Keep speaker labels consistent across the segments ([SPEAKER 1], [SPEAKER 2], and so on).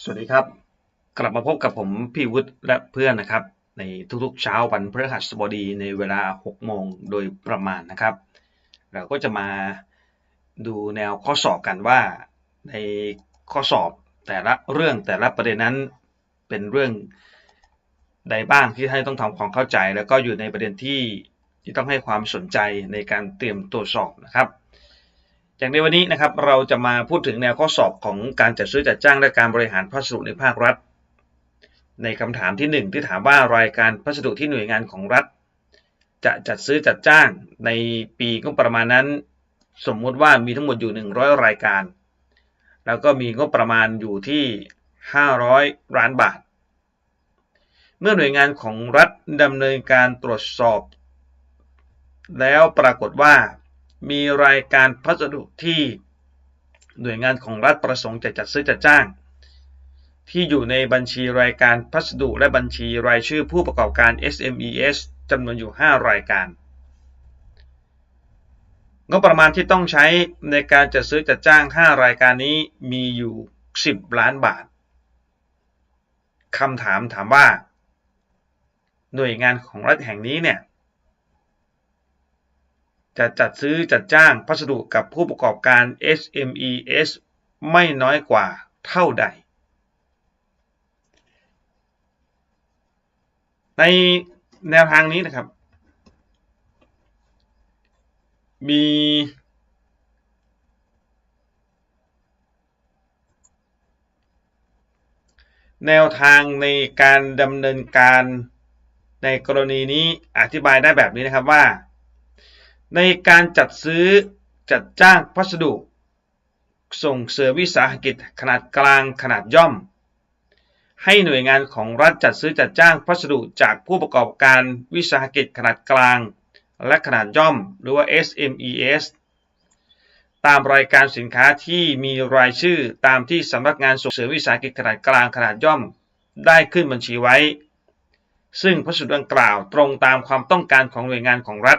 [SPEAKER 1] สวัสดีครับ กลับมาพบกับผมพี่วุฒิและเพื่อนนะครับ ในทุกๆเช้าวันพฤหัสบดีในเวลา 6 โมงโดยประมาณนะครับ เราก็จะมาดูแนวข้อสอบกันว่า ในข้อสอบแต่ละเรื่องแต่ละประเด็นนั้นเป็นเรื่องใดบ้างที่ให้ต้องทำความเข้าใจ แล้วก็อยู่ในประเด็นที่ที่ต้องให้ความสนใจในการเตรียมตรวสอบนะครับ อย่างในวันนี้นะครับเราจะมาพูดถึงแนวข้อสอบของการจัดซื้อจัดจ้างและการบริหารพัสดุในภาครัฐ ในคำถามที่ 1 ที่ถามว่ารายการพัสดุที่หน่วยงานของรัฐ จะจัดซื้อจัดจ้างในปีงบประมาณนั้น สมมุติว่ามีทั้งหมดอยู่ 100 รายการ แล้วก็มีงบประมาณอยู่ที่ 500 ล้านบาท เมื่อหน่วยงานของรัฐดำเนินการตรวจสอบ แล้วปรากฏว่า มีรายการพัสดุที่หน่วยงานของรัฐประสงค์จะจัดซื้อจัดจ้าง ที่อยู่ในบัญชีรายการพัสดุและบัญชีรายชื่อผู้ประกอบการ SMES จำนวนอยู่ 5 รายการ งบประมาณที่ต้องใช้ในการจัดซื้อจัดจ้าง 5 รายการนี้มีอยู่ 10 ล้านบาทคำถามถามว่า หน่วยงานของรัฐแห่งนี้เนี่ย จะจัดซื้อจัดจ้างพัสดุกับผู้ประกอบการ SMES ไม่น้อยกว่าเท่าใด ในแนวทางนี้นะครับ มีแนวทางในการดำเนินการในกรณีนี้อธิบายได้แบบนี้นะครับว่า ในการจัดซื้อจัดจ้างพัสดุ ส่งเสริมวิสาหกิจขนาดกลางขนาดย่อม ให้หน่วยงานของรัฐจัดซื้อจัดจ้างพัสดุจากผู้ประกอบการวิสาหกิจขนาดกลาง และขนาดย่อม หรือว่า SMES ตามรายการสินค้าที่มีรายชื่อตามที่สำนักงานส่งเสริมวิสาหกิจขนาดกลางขนาดย่อม ได้ขึ้นบัญชีไว้ ซึ่งพัสดุดังกล่าวตรงตามความต้องการของหน่วยงานของรัฐ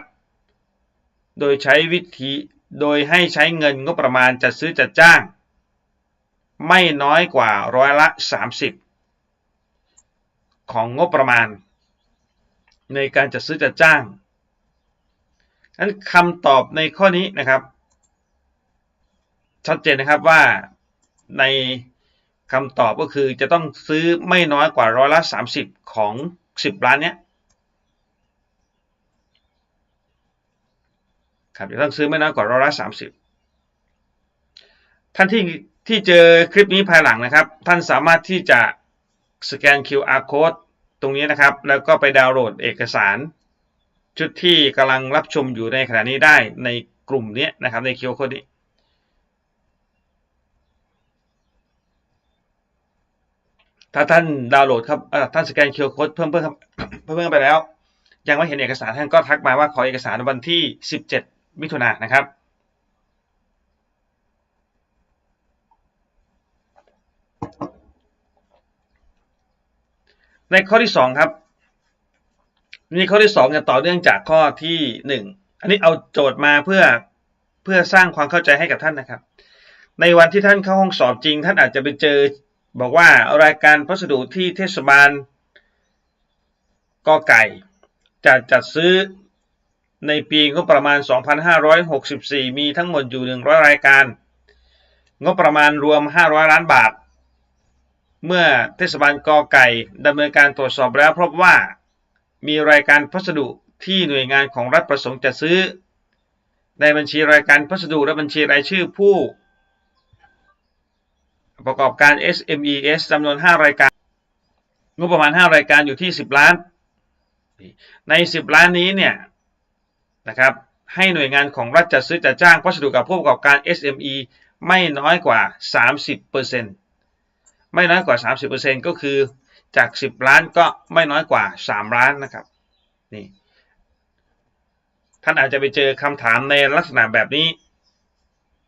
[SPEAKER 1] โดยใช้วิธีโดยให้ใช้เงินงบประมาณจัดซื้อจัดจ้าง ไม่น้อยกว่าร้อยละ 30 ของงบประมาณ ในการจัดซื้อจัดจ้างนั้นคำตอบในข้อนี้นะครับ ชัดเจนนะครับว่าในคำตอบก็คือจะต้องซื้อไม่น้อยกว่าร้อยละ 30 ของ 10 ล้านเนี้ย ครับจะต้องซื้อไม่น้อยกว่าร้อยละสามสิบท่านที่ที่เจอคลิปนี้ภายหลังนะครับ ท่านสามารถที่จะสแกน QR code ตรงนี้นะครับ แล้วก็ไปดาวน์โหลดเอกสาร ชุดที่กำลังรับชมอยู่ในขณะนี้ได้ในกลุ่มนี้นะครับใน QR code นี้ถ้าท่านดาวน์โหลดครับท่านสแกน QR code เพิ่มเพิ่มเพิ่มไปแล้ว ยังไม่เห็นเอกสารท่านก็ทักมาว่าขอเอกสารวันที่ 17 มิถุนายนนะครับ ในข้อที่2ครับนี่ข้อที่2เนี่ยต่อเนื่องจากข้อที่1อันนี้เอาโจทย์มาเพื่อเพื่อสร้างความเข้าใจให้กับท่านนะครับ ในวันที่ท่านเข้าห้องสอบจริง ท่านอาจจะไปเจอบอกว่ารายการพัสดุที่เทศบาลกอไก่จะจัดซื้อ ในปีงบประมาณ 2564 มีทั้งหมดอยู่ 100 รายการ งบประมาณรวม 500 ล้านบาท เมื่อเทศบาลกอไก่ดำเนินการตรวจสอบแล้วพบว่า มีรายการพัสดุที่หน่วยงานของรัฐประสงค์จะซื้อ ในบัญชีรายการพัสดุและบัญชีรายชื่อผู้ ประกอบการ SMES จำนวน 5 รายการ งบประมาณ 5 รายการอยู่ที่ 10 ล้าน ใน 10 ล้านนี้เนี่ย นะครับให้หน่วยงานของรัฐจัดซื้อจัดจ้างวัสดุกับผู้ประกอบการ SME ไม่น้อยกว่า 30%ไม่น้อยกว่า 30%ก็คือจาก 10 ล้านก็ไม่น้อยกว่า 3 ล้านนะครับนี่ท่านอาจจะไปเจอคำถามในลักษณะแบบนี้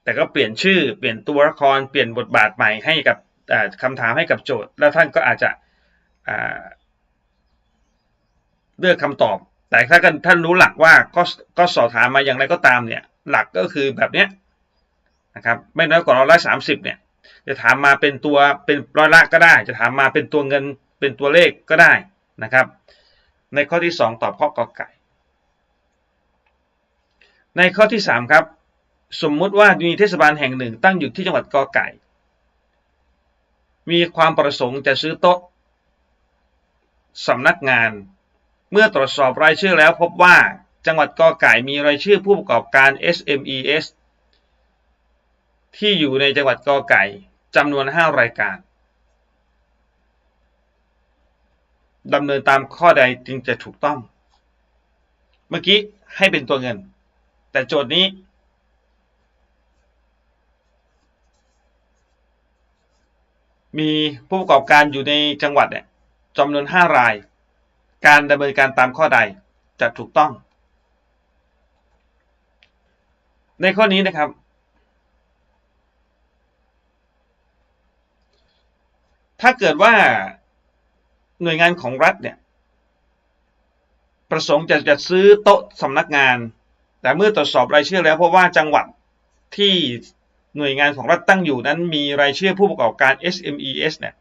[SPEAKER 1] แต่ก็เปลี่ยนชื่อเปลี่ยนตัวละครเปลี่ยนบทบาทใหม่ให้กับคำถามให้กับโจทย์ แล้วท่านก็อาจจะเลือกคำตอบ แต่ถ้าท่านรู้หลักว่าก็ก็สอบถามมาอย่างไรก็ตามเนี่ย หลักก็คือแบบเนี้ยนะครับไม่น้อยกว่าร้อยละสามสิบเนี่ย จะถามมาเป็นตัวเป็นร้อยละก็ได้ จะถามมาเป็นตัวเงินเป็นตัวเลขก็ได้นะครับ ในข้อที่ 2 ตอบข้อกอไก่ ในข้อที่ 3 ครับ สมมุติว่ามีเทศบาลแห่งหนึ่ง ตั้งอยู่ที่จังหวัดกอไก่ มีความประสงค์จะซื้อโต๊ะสำนักงาน เมื่อตรวจสอบรายชื่อแล้วพบว่าจังหวัดกอไก่มีรายชื่อผู้ประกอบการ SMES ที่อยู่ในจังหวัดกอไก่จำนวน 5 รายการดำเนินตามข้อใดจึงจะถูกต้อง เมื่อกี้ให้เป็นตัวเงิน แต่โจทย์นี้ มีผู้ประกอบการอยู่ในจังหวัดเนี่ยจำนวน 5 ราย การดำเนินการตามข้อใดจะถูกต้อง ในข้อนี้นะครับ ถ้าเกิดว่าหน่วยงานของรัฐเนี่ยประสงค์จะจะซื้อโต๊ะสำนักงาน แต่เมื่อตรวจสอบรายชื่อแล้วเพราะว่าจังหวัดที่หน่วยงานของรัฐตั้งอยู่นั้นมีรายชื่อผู้ประกอบการ SMES เนี่ย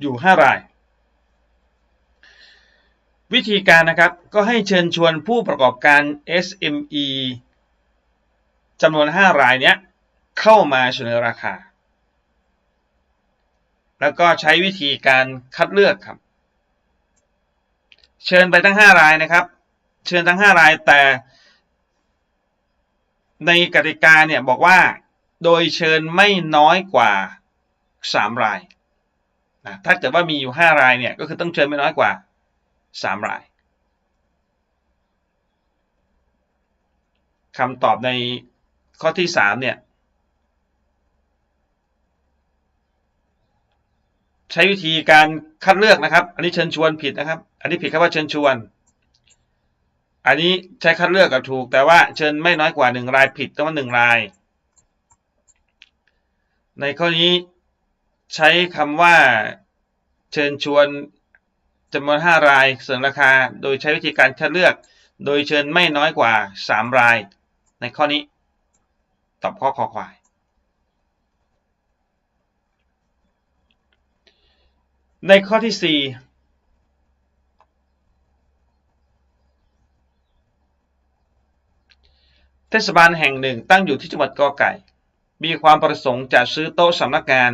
[SPEAKER 1] อยู่ 5 ราย วิธีการนะครับก็ให้เชิญชวนผู้ประกอบการ SME จำนวน 5 รายเนี้ยเข้ามาเสนอราคา แล้วก็ใช้วิธีการคัดเลือกครับ เชิญไปทั้ง 5 รายนะครับ เชิญทั้ง 5 รายแต่ ในกติกาเนี่ยบอกว่าโดยเชิญไม่น้อยกว่า 3 รายนะถ้าเกิดว่ามีอยู่ 5 รายเนี่ยก็คือต้องเชิญไม่น้อยกว่า 3 รายคำตอบในข้อที่ 3 เนี่ย ใช้วิธีการคัดเลือกนะครับ อันนี้เชิญชวนผิดนะครับ อันนี้ผิดครับว่าเชิญชวน อันนี้ใช้คัดเลือกกับถูก แต่ว่าเชิญไม่น้อยกว่าหนึ่งรายผิดต้องว่าหนึ่งราย ในข้อนี้ใช้คำว่าเชิญชวน จำนวนห้ารายเสนอราคาโดยใช้วิธีการคัดเลือก โดยเชิญไม่น้อยกว่าสามราย ในข้อนี้ ตอบข้อคอควาย ในข้อที่ 4เทศบาลแห่งหนึ่งตั้งอยู่ที่จังหวัดกอไก่ มีความประสงค์จะซื้อโต๊ะสำนักงาน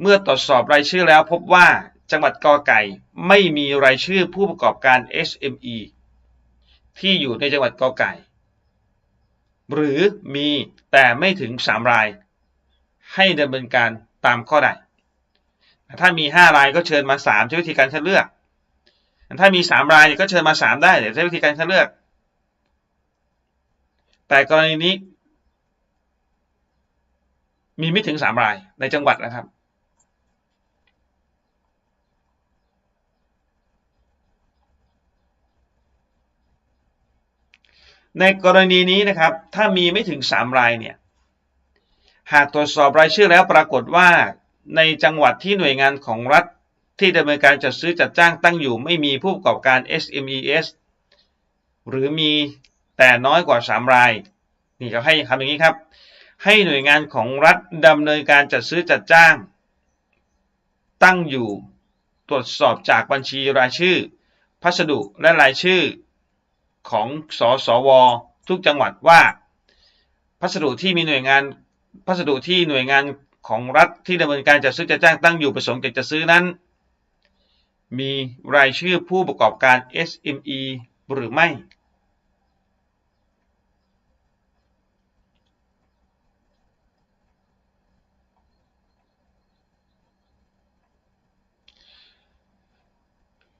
[SPEAKER 1] เมื่อตรวจสอบรายชื่อแล้วพบว่า จังหวัดกอไก่ ไม่มีรายชื่อผู้ประกอบการ SME ที่อยู่ในจังหวัดกอไก่ หรือมีแต่ไม่ถึง 3 ราย ให้ดำเนินการตามข้อใด ถ้ามีห้ารายก็เชิญมาสามใช้วิธีการคัดเลือก ถ้ามีสามรายก็เชิญมาสามได้แต่ใช้วิธีการคัดเลือก แต่กรณีนี้ มีไม่ถึงสามรายในจังหวัดนะครับ ในกรณีนี้นะครับ ถ้ามีไม่ถึงสามรายเนี่ย หากตรวจสอบรายชื่อแล้วปรากฏว่า ในจังหวัดที่หน่วยงานของรัฐที่ดำเนินการจัดซื้อจัดจ้างตั้งอยู่ไม่มีผู้ประกอบการ SMES หรือมีแต่น้อยกว่า 3 ราย นี่เขาให้คำอย่างนี้ครับ ให้หน่วยงานของรัฐดำเนินการจัดซื้อจัดจ้าง ตั้งอยู่ตรวจสอบจากบัญชีรายชื่อ พัสดุและรายชื่อ ของสสว ทุกจังหวัดว่าพัสดุที่มีหน่วยงานพัสดุที่หน่วยงานของรัฐที่ดำเนินการจัดซื้อจัดจ้างตั้งอยู่ประสงค์จะซื้อนั้น มีรายชื่อผู้ประกอบการ SME หรือไม่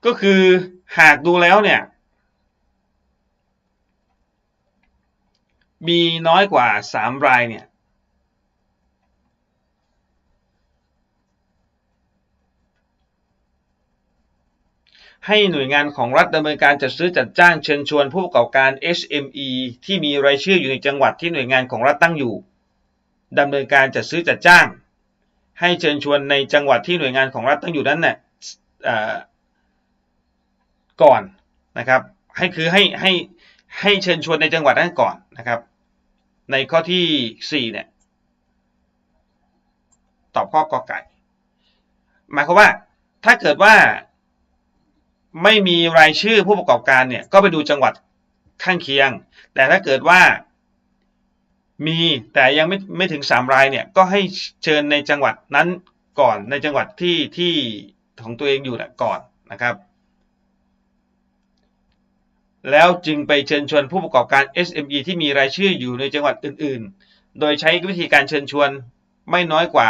[SPEAKER 1] ก็คือหากดูแล้วเนี่ย มีน้อยกว่า 3 รายเนี่ยให้หน่วยงานของรัฐดำเนินการจัดซื้อจัดจ้างเชิญชวนผู้ประกอบการ SME ที่มีรายชื่ออยู่ในจังหวัดที่หน่วยงานของรัฐตั้งอยู่ดำเนินการจัดซื้อจัดจ้าง ให้เชิญชวนในจังหวัดที่หน่วยงานของรัฐตั้งอยู่นั้นเนี่ยก่อนนะครับให้คือให้ให้ให้เชิญชวนในจังหวัดนั้นก่อน นะครับ ในข้อที่ 4 เนี่ย ตอบข้อกอไก่ หมายความว่าถ้าเกิดว่าไม่มีรายชื่อผู้ประกอบการเนี่ย ก็ไปดูจังหวัดข้างเคียง แต่ถ้าเกิดว่ามีแต่ยังไม่ไม่ถึงสามรายเนี่ย ก็ให้เชิญในจังหวัดนั้นก่อนในจังหวัดที่ที่ของตัวเองอยู่นะก่อนนะครับ แล้วจึงไปเชิญชวนผู้ประกอบการ SME ที่มีรายชื่ออยู่ในจังหวัดอื่น ๆ โดยใช้วิธีการเชิญชวนไม่น้อยกว่า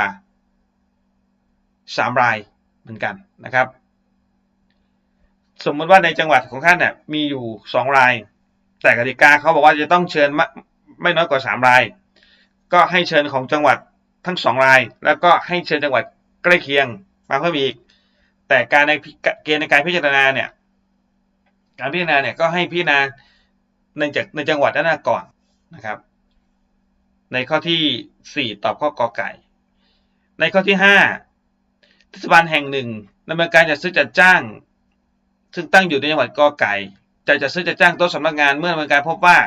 [SPEAKER 1] 3 รายเหมือนกันนะครับ สมมติว่าในจังหวัดของท่านเนี่ยมีอยู่ 2 ราย แต่กติกาเขาบอกว่าจะต้องเชิญไม่น้อยกว่า 3 ราย ก็ให้เชิญของจังหวัดทั้ง 2 ราย แล้วก็ให้เชิญจังหวัดใกล้เคียงมาเพิ่มอีก แต่การในเกณฑ์ในการพิจารณาเนี่ย การพิจารณาเนี่ยก็ให้พิจารณาในจากในจังหวัดนั้นก่อนนะครับ ในข้อที่ 4 ตอบข้อกอไก่ ในข้อที่5เทศบาลแห่งหนึ่งดำเนินการจัดซื้อจัดจ้าง ซึ่งตั้งอยู่ในจังหวัดกอไก่จะจัดซื้อจัดจ้างโต๊ะสำนักงานเมื่อดำเนินการพบว่า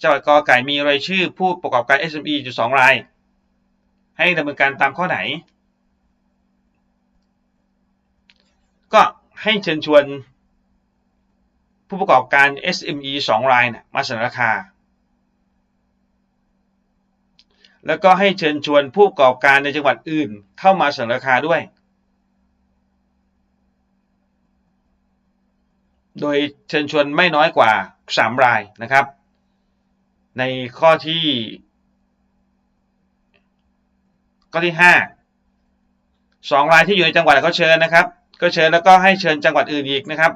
[SPEAKER 1] จังหวัดกอไก่มีรายชื่อผู้ประกอบการ SME อยู่สองราย ให้ดำเนินการตามข้อไหน ก็ให้เชิญชวน ผู้ประกอบการ SME 2 รายนะมาเสนอราคา แล้วก็ให้เชิญชวนผู้ประกอบการในจังหวัดอื่นเข้ามาเสนอราคาด้วย โดยเชิญชวนไม่น้อยกว่า 3 รายนะครับ ในข้อที่ ข้อที่ 5 2 รายที่อยู่ในจังหวัดก็เชิญนะครับ ก็เชิญแล้วก็ให้เชิญจังหวัดอื่นอีกนะครับ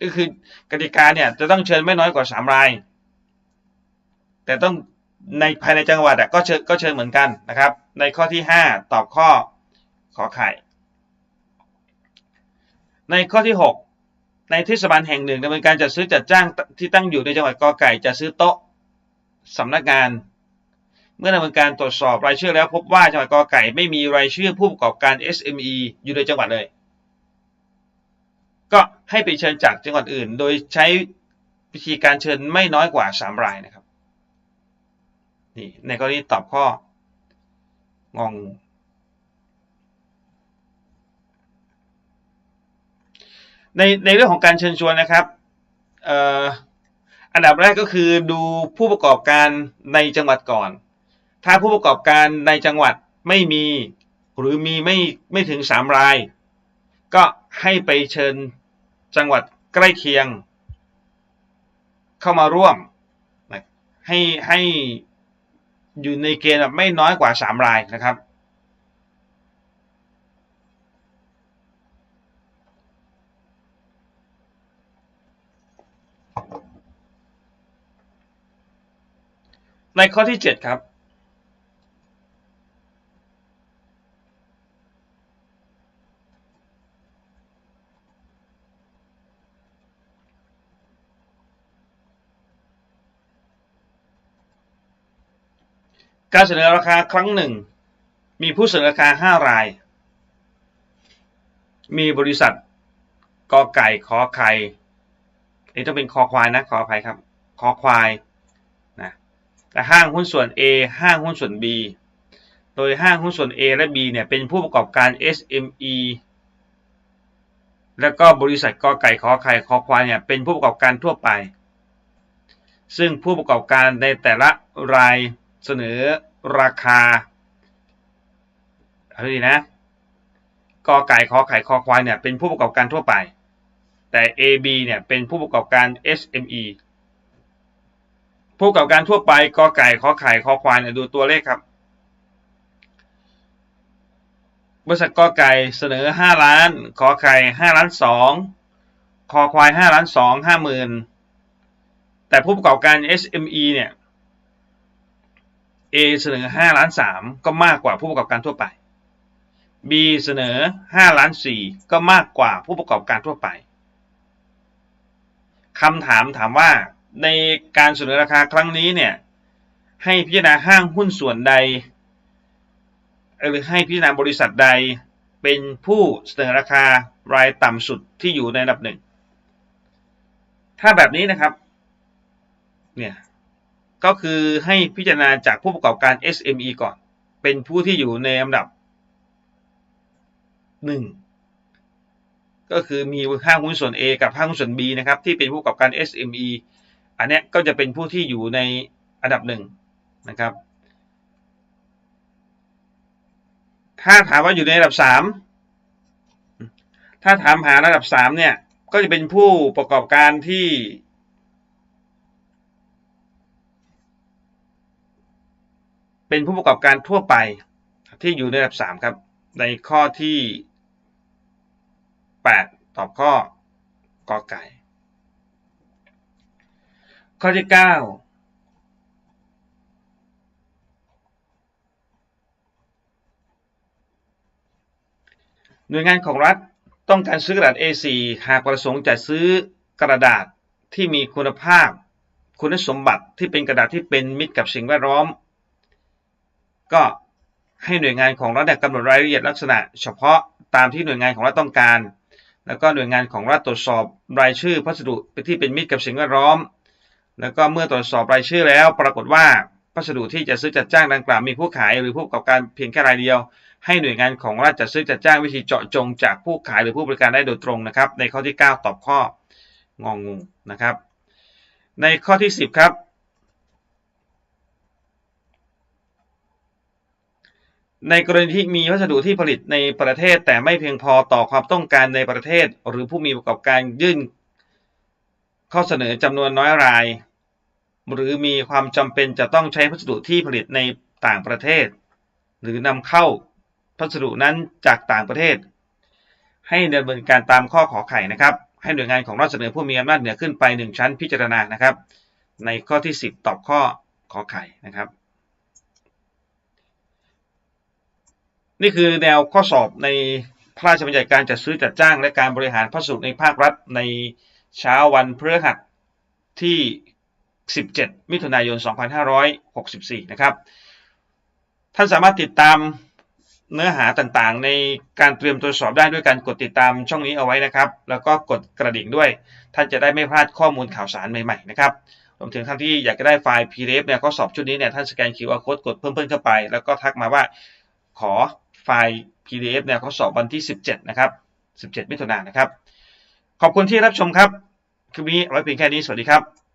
[SPEAKER 1] ก็คือกติกาเนี่ยจะต้องเชิญไม่น้อยกว่า3ราย แต่ต้องในภายในจังหวัดก็เชิญก็เชิญเหมือนกันนะครับ ในข้อที่ 5 ตอบข้อขอไข่ ในข้อที่ 6 ในเทศบาลแห่งหนึ่งดำเนินการจัดซื้อจัดจ้างที่ตั้งอยู่ในจังหวัดกอไก่จะซื้อโต๊ะสำนักงาน เมื่อดำเนินการตรวจสอบรายชื่อแล้วพบว่าจังหวัดกอไก่ไม่มีรายชื่อผู้ประกอบการ SME อยู่ในจังหวัดเลย ก็ให้ไปเชิญจากจังหวัดอื่น โดยใช้วิธีการเชิญไม่น้อยกว่า 3 รายนะครับนี่ในกรณีตอบข้ององในในเรื่องของการเชิญชวนนะครับอันดับแรกก็คือดูผู้ประกอบการในจังหวัดก่อน ถ้าผู้ประกอบการในจังหวัดไม่มีหรือมีไม่ไม่ถึง3ราย ก็ให้ไปเชิญ จังหวัดใกล้เคียง เข้ามาร่วมให้ให้อยู่ในเกณฑ์ไม่น้อยกว่า 3 รายนะครับ ในข้อที่ 7 ครับ การเสนอราคาครั้งหนึ่ง มีผู้เสนอราคา 5 ราย มีบริษัทกอไก่ขอไข่นี่ต้องเป็นคอควายนะขออภัยครับคอควายนะแต่ห้างหุ้นส่วน A ห้างหุ้นส่วน B โดยห้างหุ้นส่วน A และ B เนี่ยเป็นผู้ประกอบการ SME แล้วก็บริษัทกอไก่ขอไข่คอควายเนี่ยเป็นผู้ประกอบการทั่วไป ซึ่งผู้ประกอบการในแต่ละราย เสนอราคาเอาดีนะกอไก่ขอไข่คอควายเนี่ยเป็นผู้ประกอบการทั่วไป แต่ AB เนี่ยเป็นผู้ประกอบการ SME ผู้ประกอบการทั่วไปกอไก่ขอไข่คอควายเนี่ยดูตัวเลขครับ บริษัทกอไก่เสนอ 5 ล้านขอไข่5ล้าน2คอควาย5ล้าน2 5หมื่นแต่ผู้ประกอบการ SME เนี่ย A เสนอ5ล้าน3ก็มากกว่าผู้ประกอบการทั่วไป B เสนอ5ล้าน4ก็มากกว่าผู้ประกอบการทั่วไปคำถามถามว่าในการเสนอราคาครั้งนี้เนี่ยให้พิจารณาห้างหุ้นส่วนใด หรือให้พิจารณาบริษัทใดเป็นผู้เสนอราคารายต่ำสุดที่อยู่ในอันดับหนึ่ง ถ้าแบบนี้นะครับ เนี่ย ก็คือให้พิจารณาจากผู้ประกอบการ SME ก่อน เป็นผู้ที่อยู่ในลำดับหนึ่งก็คือมีห้างหุ้นส่วน A กับห้างหุ้นส่วน B นะครับที่เป็นผู้ประกอบการ SME อันนี้ก็จะเป็นผู้ที่อยู่ในอันดับหนึ่งนะครับ ถ้าถามว่าอยู่ในระดับสามถ้าถามหาระดับสามเนี่ยก็จะเป็นผู้ประกอบการที่ เป็นผู้ประกอบการทั่วไปที่อยู่ในระดับสามครับ ในข้อที่แปดตอบข้อกอไก่ ข้อที่เก้าหน่วยงานของรัฐต้องการซื้อกระดาษ A4 หากประสงค์จะซื้อกระดาษที่มีคุณภาพ คุณสมบัติที่เป็นกระดาษที่เป็นมิตรกับสิ่งแวดล้อม ก็ให้หน่วยงานของรัฐกำหนดรายละเอียดลักษณะ เฉพาะตามที่หน่วยงานของรัฐต้องการ แล้วก็หน่วยงานของรัฐตรวจสอบรายชื่อพัสดุที่เป็นมิตรกับสิ่งแวดล้อม แล้วก็เมื่อตรวจสอบรายชื่อแล้ว ปรากฏว่าพัสดุที่จะซื้อจัดจ้างดังกล่าวมีผู้ขายหรือผู้ประกอบการเพียงแค่รายเดียว ให้หน่วยงานของรัฐจัดซื้อจัดจ้างวิธีเจาะจงจากผู้ขายหรือผู้บริการได้โดยตรงนะครับ ในข้อที่ 9 ตอบข้ององูนะครับ ในข้อที่ 10 ครับ ในกรณีที่มีวัสดุที่ผลิตในประเทศ แต่ไม่เพียงพอต่อความต้องการในประเทศ หรือผู้มีประกอบการยื่น ข้อเสนอจำนวนน้อยราย หรือมีความจำเป็นจะต้องใช้วัสดุที่ผลิตในต่างประเทศ หรือนำเข้าพัสดุนั้นจากต่างประเทศ ให้ดำเนินการตามข้อขอไข่นะครับ ให้หน่วยงานของรัฐเสนอผู้มีอำนาจเหนือขึ้นไป 1 ชั้นพิจารณานะครับ ในข้อที่ 10 ตอบข้อขอไข่นะครับ นี่คือแนวข้อสอบในพระราชบัญญัติการจัดซื้อจัดจ้าง และการบริหารพัสดุในภาครัฐในเช้าวันพฤหัสที่ 17 มิถุนายน 2564 นะครับ ท่านสามารถติดตามเนื้อหาต่างๆ ในการเตรียมตรวจสอบได้ด้วยการกดติดตามช่องนี้เอาไว้นะครับ แล้วก็กดกระดิ่งด้วย ท่านจะได้ไม่พลาดข้อมูลข่าวสารใหม่ๆ นะครับรวมถึงท่านที่อยากจะได้ไฟล์ PDF เนี่ยข้อสอบชุดนี้เนี่ยท่านสแกน QR code กดเพิ่มเพิ่มเข้าไป แล้วก็ทักมาว่าขอ ไฟล์ PDF เนี่ยข้อสอบวันที่ 17 นะครับ 17 มิถุนายนนะครับ ขอบคุณที่รับชมครับ คลิปนี้ไว้เพียงแค่นี้ สวัสดีครับ